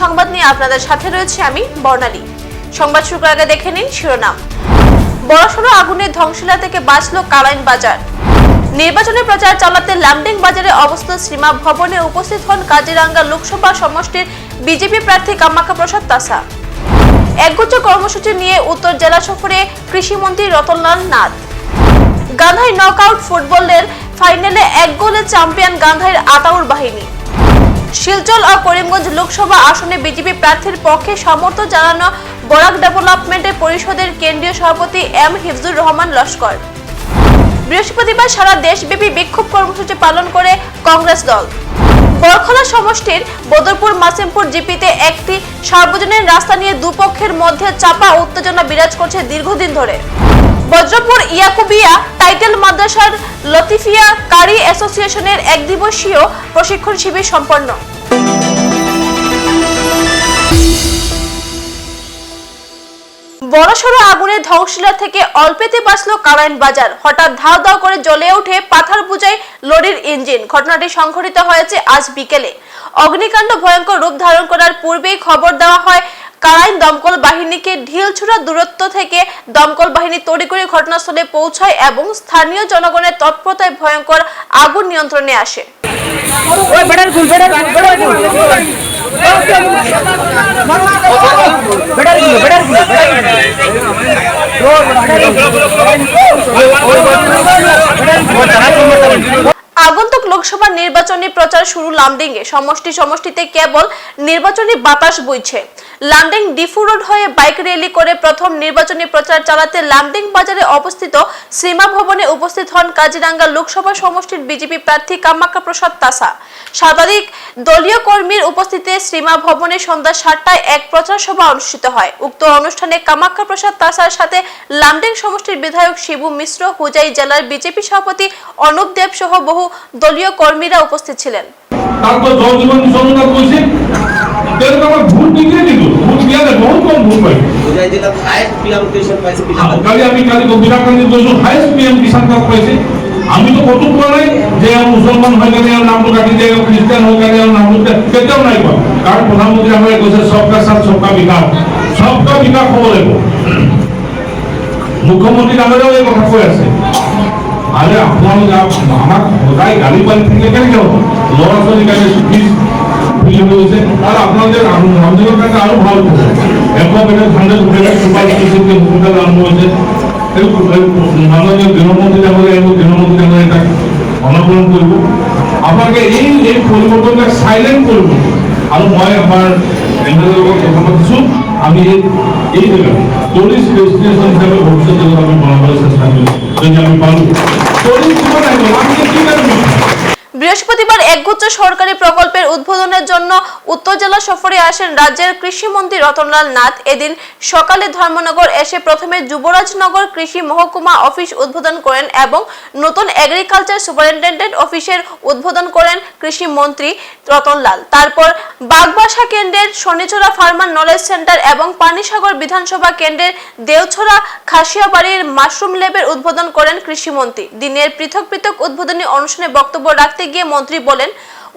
সংবাদ নিয়ে আপনাদের সাথে রয়েছে আমি, বর্ণালী। সংবাদ শুরু আগে দেখে নিন শিরোনাম। বড়সড় আগুনের ধ্বংসলীলা থেকে বাঁচল কালাইন বাজার। নির্বাচনী প্রচার চালাতে লামডিং বাজারে অবস্থিত সীমা ভবনে উপস্থিত হন কাজিরাঙ্গা লোকসভা সমষ্টির বিজেপি প্রার্থী কামাখ্যা প্রসাদ তাসা একগুচ্ছ কর্মসূচি নিয়ে উত্তর জেলা সফরে কৃষিমন্ত্রী রতনলাল নাথ। গান্ধাই নকআউট ফুটবলের ফাইনালে এক গোলে চ্যাম্পিয়ন গান্ধাইয়ের আতাউর বাহিনী। শিলচর ও করিমগঞ্জ লোকসভা আসনে বিজেপি প্রার্থীর পক্ষে সমর্থন জানানো বরাক ডেভেলপমেন্টের পরিষদের কেন্দ্রীয় সভাপতি এম হিফজুর রহমান লস্কর। বৃহস্পতিবার সারা দেশব্যাপী বিক্ষোভ কর্মসূচি পালন করে কংগ্রেস দল। বরখলা সমষ্টির বদরপুর মাসিমপুর জিপিতে একটি সার্বজনীন রাস্তা নিয়ে দুপক্ষের মধ্যে চাপা উত্তেজনা বিরাজ করছে দীর্ঘদিন ধরে। বজ্রপুর ইয়াকুবিয়া টাইটেল মাদ্রাসার লতিফিয়া কারি অ্যাসোসিয়েশনের এক দিবসীয় প্রশিক্ষণ শিবির সম্পন্ন। বড়সড় আগুনের ধ্বংসলীলা থেকে অল্পেতে বাঁচল কারাইন বাজার। হঠাৎ ধাও ধাও করে জ্বলে ওঠে পাথার পূজায় লরির ইঞ্জিন। ঘটনাটি সংঘটিত হয়েছে আজ বিকেলে। অগ্নিকাণ্ড ভয়ঙ্কর রূপ ধারণ করার পূর্বেই খবর দেওয়া হয় কারাইন দমকল বাহিনীকে ঢিলছুড়া দূরত্ব থেকে দমকল বাহিনী তড়িঘড়ি ঘটনাস্থলে পৌঁছায় এবং স্থানীয় জনগণের তৎপরতায় ভয়ঙ্কর আগুন নিয়ন্ত্রণে আসে। আগন্তুক লোকসভা নির্বাচনী প্রচার শুরু লামডিংয়ে। সমষ্টি সমষ্টিতে কেবল নির্বাচনী বাতাস বইছে। লামডিং ডিফু রোড হয়ে বাইক র্যালি করে প্রথম নির্বাচনী প্রচার চালাতে লামডিং বাজারে অবস্থিত সীমা ভবনে উপস্থিত হন কাজিরাঙ্গা লোকসভা সমষ্টির বিজেপি প্রার্থী কামাখ্যা প্রসাদ তাসা। শতাধিক দলীয় কর্মীর উপস্থিতিতে শ্রীমা ভবনে সন্ধ্যা সাতটায় এক প্রচার সভা অনুষ্ঠিত হয়। উক্ত অনুষ্ঠানে কামাখ্যা প্রসাদ তাসার সাথে লামডিং সমষ্টির বিধায়ক শিবু মিশ্র, হুজাই জেলার বিজেপি সভাপতি অনুপ দেব সহ বহু দলীয় কর্মীরা উপস্থিত ছিলেন। তারপর জল জীবন মিশন আমার ভুল দিকে দিল। ভুল দে বহুত কম ভুল পাই কিষাণ পাইছে কালি আমি কালি কান্দি দোষ হাইস্ট পিএম কাপ পাইছে? আমি তো কত কোৱা নাই যে মুছলমান হৈ গেলে ইয়াৰ নামটো কাটি দিয়ে খ্ৰীষ্টান হৈ ইয়াৰ নামটো কেতিয়াও নাই কোৱা। কাৰণ প্ৰধানমন্ত্ৰী আমাৰে কৈছে সবকা সাথ সবকা বিকাশ। সবকা বিকাশ হ'ব লাগিব। মুখ্যমন্ত্ৰী ডাঙৰেও এই কথা কৈ আছে। আরে আপোনালোকে আমাক সদায় গালি পাৰি থাকিলে কেনেকৈ হ'ব? বেলেগ চুপাৰ স্পেচিয়েলি হস্পিটেল আৰম্ভ হৈছে এই এই পৰিৱৰ্তনবিলাক চাইলেণ্ট কৰিব আৰু মই লগত কথা পাতিছোঁ আমি এই ডেষ্টিনেশ্যন হিচাপে ভৱিষ্যত আমি যদি আমি কিমান আহিব আমি কি কৰিম বৃহস্পতিবার একগুচ্ছ সরকারি প্রকল্পের উদ্বোধনের জন্য উত্তর জেলা সফরে আসেন রাজ্যের কৃষিমন্ত্রী রতনলাল নাথ। এদিন সকালে ধর্মনগর এসে প্রথমে যুবরাজনগর কৃষি মহকুমা অফিস উদ্বোধন করেন এবং নতুন এগ্রিকালচার সুপারিনটেন্ডেন্ট অফিসের উদ্বোধন করেন কৃষি মন্ত্রী রতনলাল। তারপর বাগবাসা কেন্দ্রের শনিচড়া ফার্মার নলেজ সেন্টার এবং পানিসাগর বিধানসভা কেন্দ্রের দেওছড়া খাসিয়াবাড়ির মাশরুম ল্যাবের উদ্বোধন করেন কৃষিমন্ত্রী। দিনের পৃথক পৃথক উদ্বোধনী অনুষ্ঠানে বক্তব্য রাখতে গিয়ে মন্ত্রী বলেন,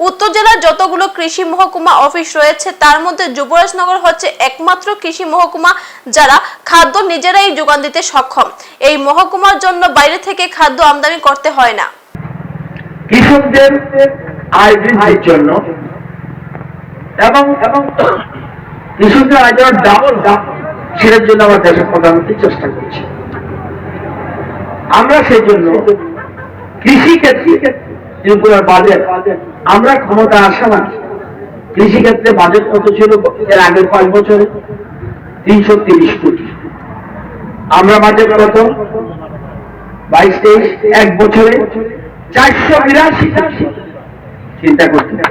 উত্তর জেলার যতগুলো কৃষি মহকুমা অফিস রয়েছে, তার মধ্যে যুবরাজনগর হচ্ছে একমাত্র কৃষি মহকুমা যারা খাদ্য নিজেরাই যোগান দিতে সক্ষম। এই মহকুমার জন্য বাইরে থেকে খাদ্য আমদানি করতে হয় না। কৃষকদের আয় বৃদ্ধির জন্য এবং এবং কৃষকদের আয় যাওয়ার ডাবল সেটার জন্য আমার দেশের প্রধানমন্ত্রী চেষ্টা করছে। আমরা সেই জন্য কৃষি ক্ষেত্রে ত্রিপুরার বাজেট আমরা ক্ষমতা আসা না। কৃষি ক্ষেত্রে বাজেট কত ছিল এর আগের পাঁচ বছরে? তিনশো তিরিশ কোটি। আমরা বাজেট কত? বাইশ, তেইশ, এক বছরে? চারশো বিরাশি চিন্তা করতে।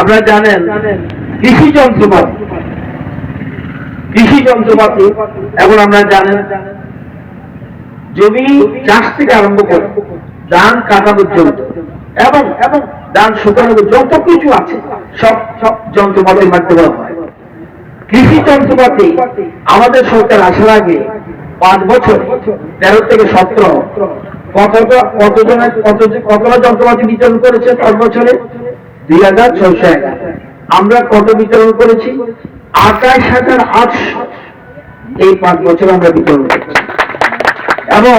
আপনারা জানেন, কৃষি যন্ত্রপাতি। কৃষি যন্ত্রপাতি, এখন আমরা জানেন জমি চাষ থেকে আরম্ভ করে ধান কাটা পর্যন্ত এবং এবং ধান শুকানো যত কিছু আছে, সব সব যন্ত্রপাতির মাধ্যমে হয়। কৃষি যন্ত্রপাতি আমাদের সরকার আসার আগে পাঁচ বছর, তেরো থেকে সতেরো কতটা কতটা যন্ত্রপাতি বিতরণ করেছে পাঁচ বছরে? দুই হাজার ছয়শো এগারো। আমরা কত বিতরণ করেছি? আঠাশ হাজার আটশো। এই পাঁচ বছর আমরা বিতরণ এবং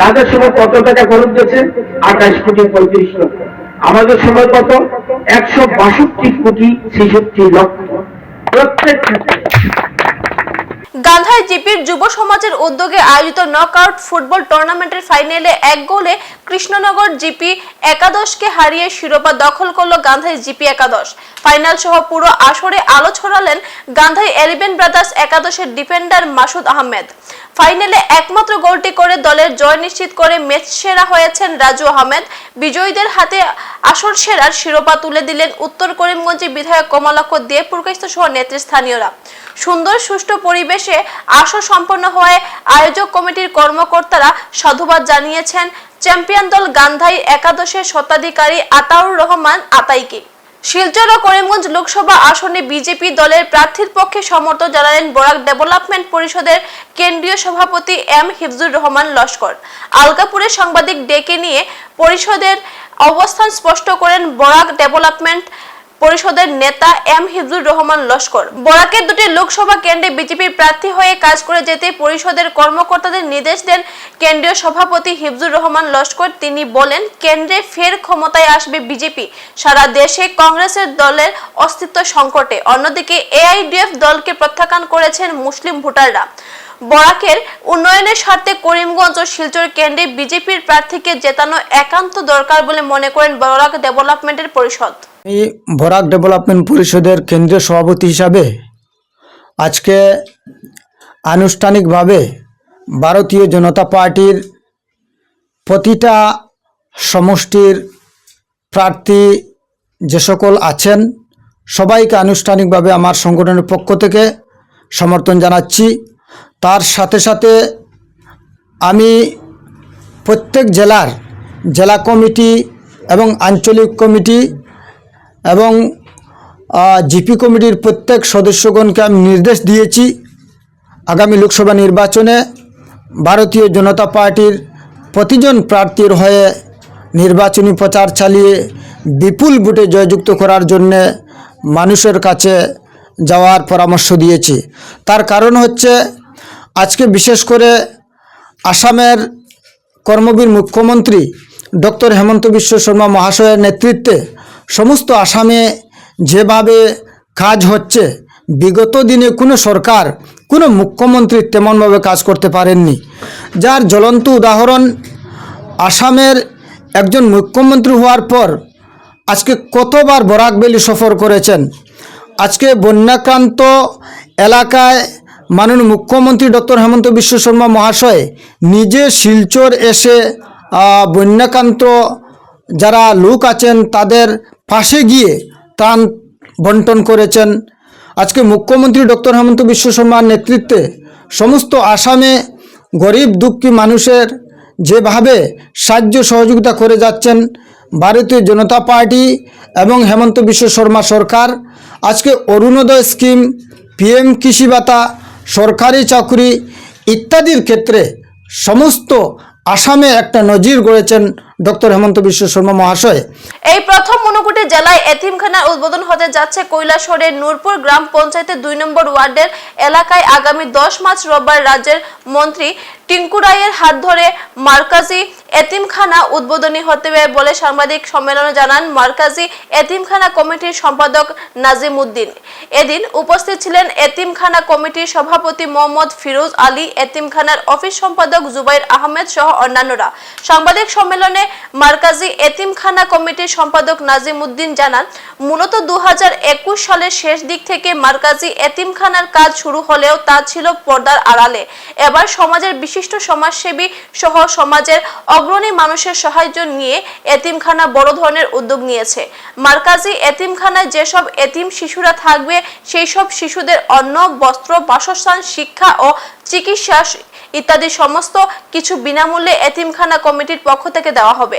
তাদের সময় কত টাকা খরচ গেছে? আঠাশ কোটি, পঁয়ত্রিশ লক্ষ। আমাদের সময় কত? একশো বাষট্টি কোটি, ছেষট্টি লক্ষ। প্রত্যেক গান্ধায় জিপির যুব সমাজের উদ্যোগে আয়োজিত নকআউট ফুটবল টুর্নামেন্টের ফাইনালে এক গোলে কৃষ্ণনগর জিপি একাদশকে হারিয়ে শিরোপা দখল করল গান্ধাই জিপি একাদশ। ফাইনাল সহ পুরো আসরে আলো ছড়ালেন গান্ধাই এলিভেন ব্রাদার্স একাদশের ডিফেন্ডার মাসুদ আহমেদ। ফাইনালে একমাত্র গোলটি করে দলের জয় নিশ্চিত করে ম্যাচ সেরা হয়েছেন রাজু আহমেদ। বিজয়ীদের হাতে আসর সেরার শিরোপা তুলে দিলেন উত্তর করিমগঞ্জের বিধায়ক কমলাক্ষ দেব পুরকাইস্ত সহ নেতৃস্থানীয়রা। সুন্দর, সুষ্ঠু পরিবেশে আসর সম্পন্ন হওয়ায় আয়োজক কমিটির কর্মকর্তারা সাধুবাদ জানিয়েছেন, চ্যাম্পিয়ন দল গান্ধাই একাদশের স্বত্বাধিকারী আতাউর রহমান আতাইকে। শিলচর ও করিমগঞ্জ লোকসভা আসনে বিজেপি দলের প্রার্থীর পক্ষে সমর্থন জানালেন বরাক ডেভেলপমেন্ট পরিষদের কেন্দ্রীয় সভাপতি এম হিফজুর রহমান লস্কর। আলকাপুরে সাংবাদিক ডেকে নিয়ে পরিষদের অবস্থান স্পষ্ট করেন বরাক ডেভেলপমেন্ট পরিষদের নেতা এম হিফজুর রহমান লস্কর। বরাকের দুটি লোকসভা কেন্দ্রে বিজেপির প্রার্থী হয়ে কাজ করে যেতে পরিষদের কর্মকর্তাদের নির্দেশ দেন কেন্দ্রীয় সভাপতি হিফজুর রহমান লস্কর। তিনি বলেন, কেন্দ্রে ফের ক্ষমতায় আসবে বিজেপি। সারা দেশে কংগ্রেসের দলের অস্তিত্ব সংকটে। অন্যদিকে এআইডিএফ দলকে প্রত্যাখ্যান করেছেন মুসলিম ভোটাররা। বরাকের উন্নয়নের স্বার্থে করিমগঞ্জ ও শিলচর কেন্দ্রে বিজেপির প্রার্থীকে জেতানো একান্ত দরকার বলে মনে করেন বরাক ডেভেলপমেন্টের পরিষদ। আমি বরাক ডেভেলপমেন্ট পরিষদের কেন্দ্রীয় সভাপতি হিসাবে আজকে আনুষ্ঠানিকভাবে ভারতীয় জনতা পার্টির প্রতিটা সমষ্টির প্রার্থী যে সকল আছেন, সবাইকে আনুষ্ঠানিকভাবে আমার সংগঠনের পক্ষ থেকে সমর্থন জানাচ্ছি। তার সাথে সাথে আমি প্রত্যেক জেলার জেলা কমিটি এবং আঞ্চলিক কমিটি এবং জিপি কমিটির প্রত্যেক সদস্যগণকে আমি নির্দেশ দিয়েছি আগামী লোকসভা নির্বাচনে ভারতীয় জনতা পার্টির প্রতিজন প্রার্থীর হয়ে নির্বাচনী প্রচার চালিয়ে বিপুল ভোটে জয়যুক্ত করার জন্যে মানুষের কাছে যাওয়ার পরামর্শ দিয়েছি। তার কারণ হচ্ছে, আজকে বিশেষ করে আসামের কর্মবীর মুখ্যমন্ত্রী ডক্টর হেমন্ত বিশ্ব শর্মা মহাশয়ের নেতৃত্বে সমস্ত আসামে যেভাবে কাজ হচ্ছে, বিগত দিনে কোনো সরকার, কোনো মুখ্যমন্ত্রী তেমনভাবে কাজ করতে পারেননি। যার জ্বলন্ত উদাহরণ, আসামের একজন মুখ্যমন্ত্রী হওয়ার পর আজকে কতবার বরাক ভ্যালি সফর করেছেন। আজকে বন্যাক্রান্ত এলাকায় মাননীয় মুখ্যমন্ত্রী ডক্টর হেমন্ত বিশ্ব শর্মা মহাশয় নিজে শিলচর এসে বন্যাক্রান্ত যারা লোক আছেন তাদের পাশে গিয়ে ত্রাণ বন্টন করেছেন। আজকে মুখ্যমন্ত্রী ডক্টর হেমন্ত বিশ্ব শর্মার নেতৃত্বে সমস্ত আসামে গরিব দুঃখী মানুষের যেভাবে সাহায্য সহযোগিতা করে যাচ্ছেন ভারতীয় জনতা পার্টি এবং হেমন্ত বিশ্ব শর্মা সরকার, আজকে অরুণোদয় স্কিম, পিএম কৃষি ভাতা, সরকারি চাকরি ইত্যাদির ক্ষেত্রে সমস্ত আসামে একটা নজির গড়েছেন ডক্টর হেমন্ত বিশ্ব শর্মা মহাশয়। এই প্রথম ঊনকোটি জেলায় এতিমখানার উদ্বোধন হতে যাচ্ছে কৈলাসহরের নূরপুর গ্রাম পঞ্চায়েতের দুই নম্বর ওয়ার্ডের এলাকায় আগামী দশ মার্চ রোববার রাজ্যের মন্ত্রী টিঙ্কু রায়ের হাত ধরে মার্কাজি এতিমখানা উদ্বোধনী হতে হবে বলে সাংবাদিক সম্মেলনে জানান মার্কাজি এতিমখানা কমিটির সম্পাদক নাজিম উদ্দিন। এদিন উপস্থিত ছিলেন এতিমখানা কমিটির সভাপতি মোহাম্মদ ফিরোজ আলী, এতিমখানার অফিস সম্পাদক জুবাইর আহমেদ সহ অন্যান্যরা। সাংবাদিক সম্মেলনে মার্কাজি এতিমখানা কমিটির সম্পাদক নাজিম উদ্দিন জানান, মূলত দু সালের শেষ দিক থেকে মার্কাজি এতিমখানার কাজ শুরু হলেও তা ছিল পর্দার আড়ালে। এবার সমাজের বিশিষ্ট সমাজসেবী সহ সমাজের অগ্রণী মানুষের সাহায্য নিয়ে এতিমখানা বড় ধরনের উদ্যোগ নিয়েছে। মার্কাজি এতিমখানায় যেসব এতিম শিশুরা থাকবে সেই সব শিশুদের অন্ন, বস্ত্র, বাসস্থান, শিক্ষা ও চিকিৎসা ইত্যাদি সমস্ত কিছু বিনামূল্যে এতিমখানা কমিটির পক্ষ থেকে দেওয়া হবে।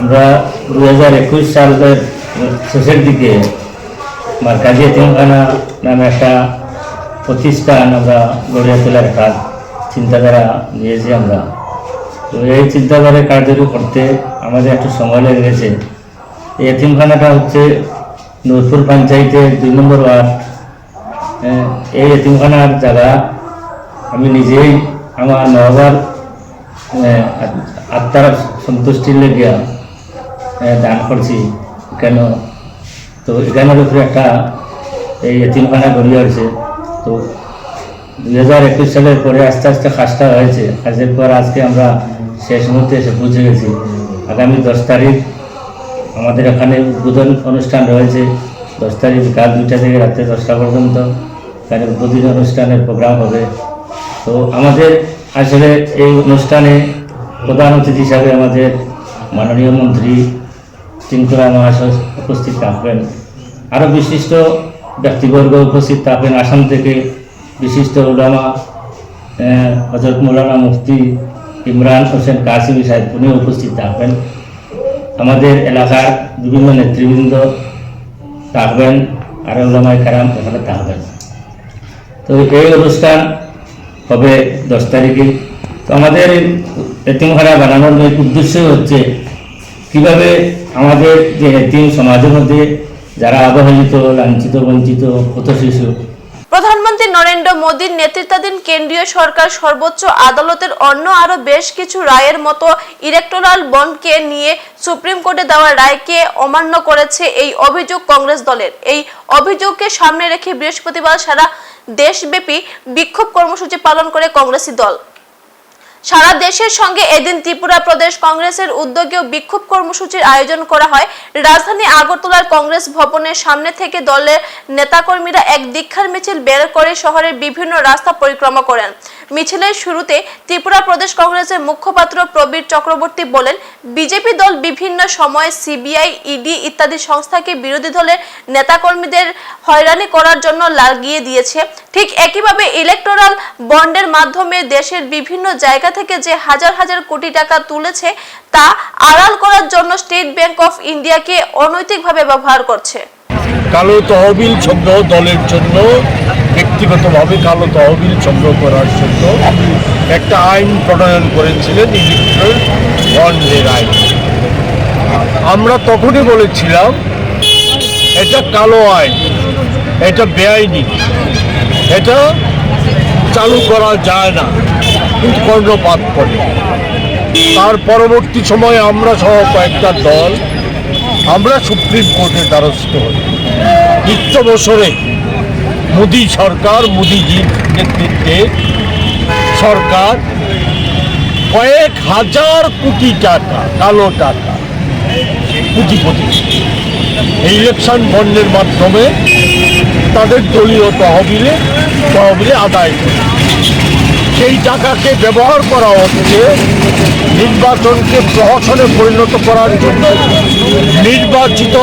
আমরা দু হাজার একুশ সালের শেষের দিকে মার্কাজি এতিমখানা নামে একটা প্রতিষ্ঠান আমরা গড়িয়া তোলার কাজ চিন্তাধারা নিয়েছি আমরা। তো এই চিন্তাধারা কার্যকরী করতে আমাদের একটু সময় লেগে গেছে। এই এতিমখানাটা হচ্ছে নূরপুর পঞ্চায়েতের দুই নম্বর ওয়ার্ড। হ্যাঁ, এই এতিমখানার জায়গা আমি নিজেই আমার মা বাবার আত্মার সন্তুষ্টির লেগিয়া দান করছি। কেন? তো এখানের উপরে একটা এই এতিমখানা গড়িয়ে হয়েছে তো দুই হাজার একুশ সালের পরে আস্তে আস্তে কাজটা হয়েছে। কাজের পর আজকে আমরা শেষ মুহূর্তে এসে পৌঁছে গেছি। আগামী দশ তারিখ আমাদের এখানে উদ্বোধন অনুষ্ঠান রয়েছে। দশ তারিখ বিকাল দুইটা থেকে রাত্রে দশটা পর্যন্ত। এখানে উদ্বোধনী অনুষ্ঠানের প্রোগ্রাম হবে। তো আমাদের আসলে এই অনুষ্ঠানে প্রধান অতিথি হিসাবে আমাদের মাননীয় মন্ত্রী শৃঙ্খলা মহাশয় উপস্থিত থাকবেন। আরও বিশিষ্ট ব্যক্তিবর্গ উপস্থিত থাকবেন। আসাম থেকে বিশিষ্ট আহ, হজরত মৌলানা মুফতি ইমরান হোসেন কাসিমি সাহেব উনিও উপস্থিত থাকবেন। আমাদের এলাকার বিভিন্ন নেতৃবৃন্দ থাকবেন। আর ওলামায় কারাম এখানে থাকবেন। তো এই অনুষ্ঠান হবে দশ তারিখে। তো আমাদের এতিমখানা বানানোর উদ্দেশ্য হচ্ছে কীভাবে আমাদের যে এতিম সমাজের মধ্যে যারা অবহেলিত, লাঞ্ছিত, বঞ্চিত হত শিশু প্রধানমন্ত্রী নরেন্দ্র মোদীর নেতৃত্বাধীন কেন্দ্রীয় সরকার সর্বোচ্চ আদালতের অন্য আরও বেশ কিছু রায়ের মতো ইলেকটোরাল বন্ডকে নিয়ে সুপ্রিম কোর্টে দেওয়া রায়কে অমান্য করেছে এই অভিযোগ কংগ্রেস দলের। এই অভিযোগকে সামনে রেখে বৃহস্পতিবার সারা দেশব্যাপী বিক্ষোভ কর্মসূচি পালন করে কংগ্রেসী দল। সারা দেশের সঙ্গে এদিন ত্রিপুরা প্রদেশ কংগ্রেসের উদ্যোগেও বিক্ষোভ কর্মসূচির আয়োজন করা হয়। রাজধানী আগরতলার কংগ্রেস ভবনের সামনে থেকে দলের নেতাকর্মীরা এক দীক্ষার মিছিল বের করে শহরের বিভিন্ন রাস্তা পরিক্রমা করেন। মিছিলের শুরুতে ত্রিপুরা প্রদেশ কংগ্রেসের মুখপাত্র প্রবীর চক্রবর্তী বলেন, বিজেপি দল বিভিন্ন সময়ে সিবিআই, ইডি ইত্যাদি সংস্থাকে বিরোধী দলের নেতাকর্মীদের হয়রানি করার জন্য লাগিয়ে দিয়েছে। ঠিক একইভাবে ইলেকটোরাল বন্ডের মাধ্যমে দেশের বিভিন্ন জায়গা থেকে যে হাজার হাজার কোটি টাকা তুলেছে, তা আড়াল করার জন্য স্টেট ব্যাংক অফ ইন্ডিয়াকে অনৈতিকভাবে ব্যবহার করছে। কালো তহবিল সংগ্রহ দলের জন্য ব্যক্তিগতভাবে কালো তহবিল সংগ্রহ করার জন্য একটা আইন প্রণয়ন করেছিলেন ইলেকট্রাল বন্ডের আইন আমরা তখনই বলেছিলাম, এটা কালো আইন, এটা বেআইনি, এটা চালু করা যায় না কিন্তু কর্ণপাত করে। তার পরবর্তী সময়ে আমরা সহ কয়েকটা দল, আমরা সুপ্রিম কোর্টের দ্বারস্থ হই। নিত্য বছরে মোদী সরকার, মোদীজির নেতৃত্বে সরকার কয়েক হাজার কোটি টাকা, কালো টাকা পুঁজিপতি। এই ইলেকশন বন্ডের মাধ্যমে তাদের দলীয় তহবিলে তহবিলে আদায় করে। সেই টাকাকে ব্যবহার করা হচ্ছে নির্বাচনকে প্রহসনে পরিণত করার জন্য নির্বাচিত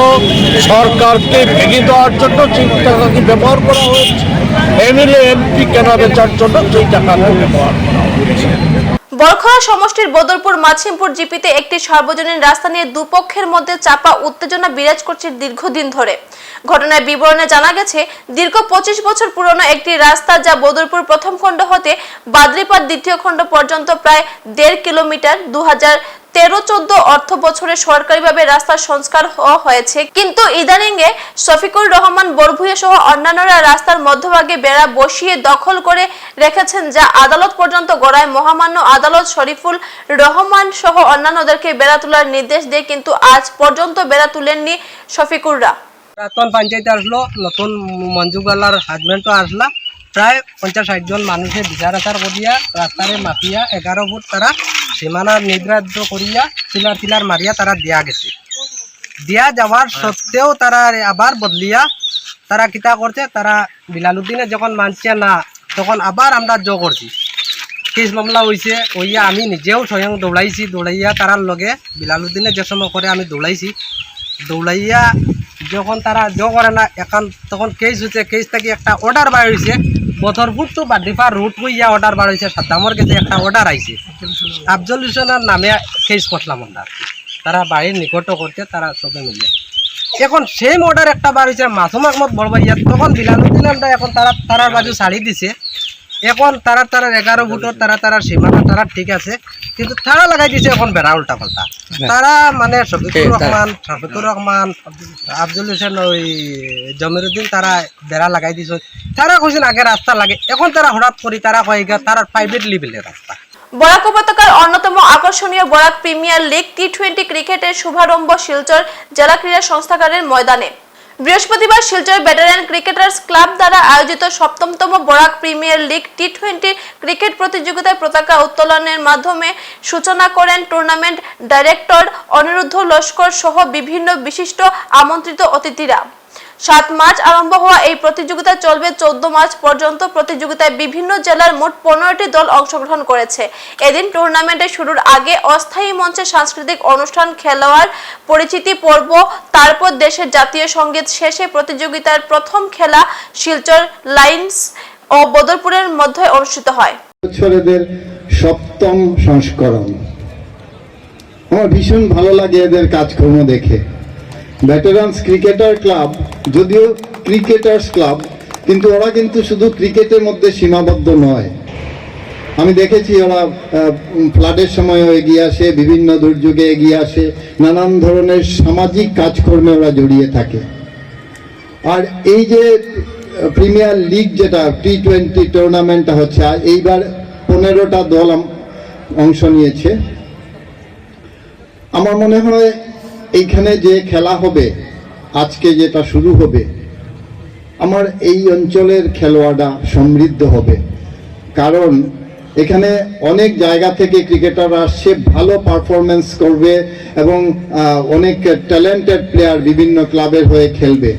সরকারকে ভেঙে দেওয়ার জন্য সেই টাকাকে ব্যবহার করা হয়েছে। এমএলএ এমপি কেনা বেচার জন্য সেই টাকাকে ব্যবহার করা হয়েছে। বরখলা সমষ্টির বদরপুর মাছিমপুর জিপিতে একটি সর্বজনীন রাস্তা নিয়ে দুপক্ষের মধ্যে চাপা উত্তেজনা বিরাজ করছে দীর্ঘদিন ধরে। ঘটনার বিবরণে জানা গেছে, দীর্ঘ পঁচিশ বছর পুরনো একটি রাস্তা যা বদরপুর প্রথম খণ্ড হতে বাদ্রিপাদ দ্বিতীয় খণ্ড পর্যন্ত প্রায় দেড় কিলোমিটার দু হাজার তেরো চোদ্দ অর্থ বছরে সরকারিভাবে রাস্তার সংস্কার হওয়া হয়েছে। কিন্তু ইদানিং এ শফিকুর রহমান বরভুয়া সহ অন্যান্যরা রাস্তার মধ্যভাগে বেড়া বসিয়ে দখল করে রেখেছেন, যা আদালত পর্যন্ত গড়ায়। মহামান্য আদালত শরীফুল রহমান সহ অন্যান্যদেরকে বেড়া তোলার নির্দেশ দিয়ে কিন্তু আজ পর্যন্ত বেড়া তুলেননি শফিকুররা। প্রাক্তন পঞ্চায়েতে আসলো, নতুন মঞ্জুগালার হাজবেন্ডও আসলা। প্রায় পঞ্চাশ ষাট জন মানুষের বিচার আচার করিয়া রাস্তারে মাপিয়া এগারো ফুট তারা সীমানা নির্ধারিত করিয়া চিলার টিলার মারিয়া তারা দিয়া গেছে। দিয়া যাওয়ার সত্ত্বেও তারা আবার বদলিয়া তারা কিতা করছে তারা বিলালুদ্দিনে যখন মানছে না, তখন আবার আমরা জো করছি কেস মামলা হয়েছে ওইয়া আমি নিজেও স্বয়ং দৌড়াইছি দৌড়াইয়া তারার লগে বিলালুদ্দিনে যে সময় করে আমি দৌড়াইছি দৌড়াইয়া যখন তারা জ করে না, এখন তখন কেস হয়েছে কেস থেকে একটা অর্ডার বার হয়েছে বথরপুর টু বাডিফা রুট হইয়া অর্ডার হয়েছে সাদ্দামর কাছে একটা অর্ডার আইছে আফজল হোসেনের নামে কেস করলাম অর্ডার তারা বাড়ির নিকট করতে তারা সবে মিলে। এখন সেম অর্ডার একটা বার হয়েছে মাসুম আহমদ বড়বাইয়া তখন বিলানুদ্দিন এখন তারা তারার বাজু শাড়ি দিছে। এখন তারা তারা এগারো ফুটর তারা তারা সীমানা তারা ঠিক আছে। কিন্তু তারা লাগাই দিছে এখন বেড়া উল্টা পাল্টা তারা মানে শফিকুর রহমান শফিকুর রহমান আফজল হোসেন ওই জমিরুদ্দিন তারা বেড়া লাগাই দিছে। তারা কইছেন আগে রাস্তা লাগে। এখন তারা হঠাৎ করে তারা কয় গা তারা প্রাইভেট লেভেলের রাস্তা। বরাক উপত্যকার অন্যতম আকর্ষণীয় Barak premier league T twenty ক্রিকেটের শুভারম্ভ শিলচর জেলা ক্রীড়া সংস্থাগারের ময়দানে। বৃহস্পতিবার শিলচর ব্যাটালিয়ান ক্রিকেটার্স ক্লাব দ্বারা আয়োজিত সপ্তমতম Barak premier league T twenty cricket প্রতিযোগিতায় পতাকা উত্তোলনের মাধ্যমে সূচনা করেন টুর্নামেন্ট ডাইরেক্টর অনিরুদ্ধ লস্কর সহ বিভিন্ন বিশিষ্ট আমন্ত্রিত অতিথিরা। সাত মার্চ আরম্ভ হওয়া এই প্রতিযোগিতা চলবে চোদ্দ মার্চ পর্যন্ত। প্রতিযোগিতায় বিভিন্ন জেলার মোট পনেরোটি দল অংশগ্রহণ করেছে। এদিন টুর্নামেন্টের শুরুর আগে অস্থায়ী মঞ্চে সাংস্কৃতিক অনুষ্ঠান, খেলোয়াড় পরিচিতি পর্ব, তারপর দেশের জাতীয় সংগীত শেষে প্রতিযোগিতার প্রথম খেলা শিলচর লাইন্স ও বদরপুরের মধ্যে অনুষ্ঠিত হয়। বছরেদের সপ্তম সংস্করণ। আমার ভীষণ ভালো লাগে এদের কাজকর্ম দেখে। ভেটারান্স ক্রিকেটার ক্লাব যদিও ক্রিকেটার্স ক্লাব কিন্তু ওরা কিন্তু শুধু ক্রিকেটের মধ্যে সীমাবদ্ধ নয়। আমি দেখেছি ওরা ফ্লাডের সময় এগিয়ে আসে, বিভিন্ন দুর্যোগে এগিয়ে আসে, নানান ধরনের সামাজিক কাজকর্মে ওরা জড়িয়ে থাকে। আর এই যে প্রিমিয়ার লিগ যেটা টি টোয়েন্টি টুর্নামেন্টটা হচ্ছে, আর এইবার পনেরোটা দল অংশ নিয়েছে। আমার মনে হয় এইখানে যে খেলা হবে, আজকে যেটা শুরু হবে, আমার এই অঞ্চলের খেলোয়াড়রা সমৃদ্ধ হবে। কারণ এখানে অনেক জায়গা থেকে ক্রিকেটার আসছে ভালো পারফরমেন্স করবে এবং অনেক ট্যালেন্টেড প্লেয়ার বিভিন্ন ক্লাবের হয়ে খেলবে।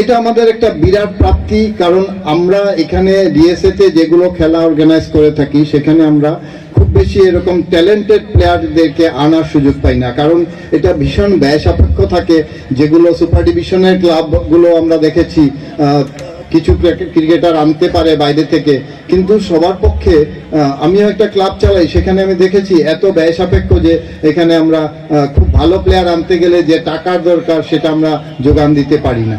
এটা আমাদের একটা বিরাট প্রাপ্তি, কারণ আমরা এখানে ডিএসএতে যেগুলো খেলা অর্গানাইজ করে থাকি, সেখানে আমরা বেশি এরকম ট্যালেন্টেড প্লেয়ারদেরকে আনার সুযোগ পাই না। কারণ এটা ভীষণ ব্যয় সাপেক্ষ থাকে। যেগুলো সুপার ডিভিশনের ক্লাবগুলো আমরা দেখেছি কিছু ক্রিকেটার আনতে পারে বাইরে থেকে। কিন্তু সবার পক্ষে আমিও একটা ক্লাব চালাই, সেখানে আমি দেখেছি এত ব্যয় সাপেক্ষ যে এখানে আমরা খুব ভালো প্লেয়ার আনতে গেলে যে টাকার দরকার, সেটা আমরা যোগান দিতে পারি না।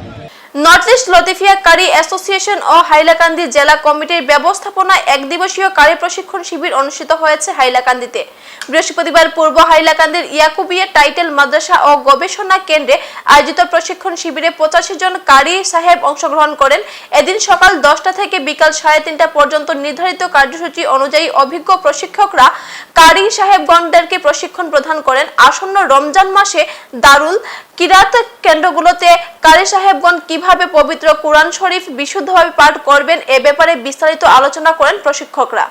নর্থ ইস্ট লতিফিয়া কারি অ্যাসোসিয়েশন ও হাইলাকান্দি জেলা কমিটির ব্যবস্থাপনায় এক দিবসীয় কারি প্রশিক্ষণ শিবির অনুষ্ঠিত হয়েছে হাইলাকান্দিতে। বৃহস্পতিবার পূর্ব হাইলাকান্দির ইয়াকুবিয়া টাইটেল মাদ্রাসা ও গবেষণা কেন্দ্রে আয়োজিত প্রশিক্ষণ শিবিরে পঁচাশি জন কারি সাহেব অংশগ্রহণ করেন। এদিন সকাল দশটা থেকে বিকাল সাড়ে তিনটা পর্যন্ত নির্ধারিত কার্যসূচি অনুযায়ী অভিজ্ঞ প্রশিক্ষকরা কারি সাহেবগণদেরকে প্রশিক্ষণ প্রদান করেন। আসন্ন রমজান মাসে দারুল কিরাত কেন্দ্রগুলোতে কারি সাহেবগণ কীভাবে পবিত্র কোরআন শরীফ বিশুদ্ধভাবে পাঠ করবেন, এ ব্যাপারে বিস্তারিত আলোচনা করেন প্রশিক্ষকরা।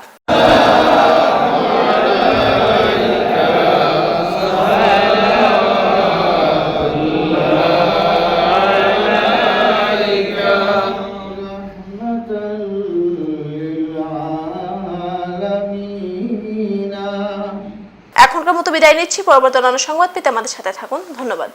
এখনকার মতো বিদায় নিচ্ছি, পরবর্তী অন্যান্য সংবাদ পেতে আমাদের সাথে থাকুন। ধন্যবাদ।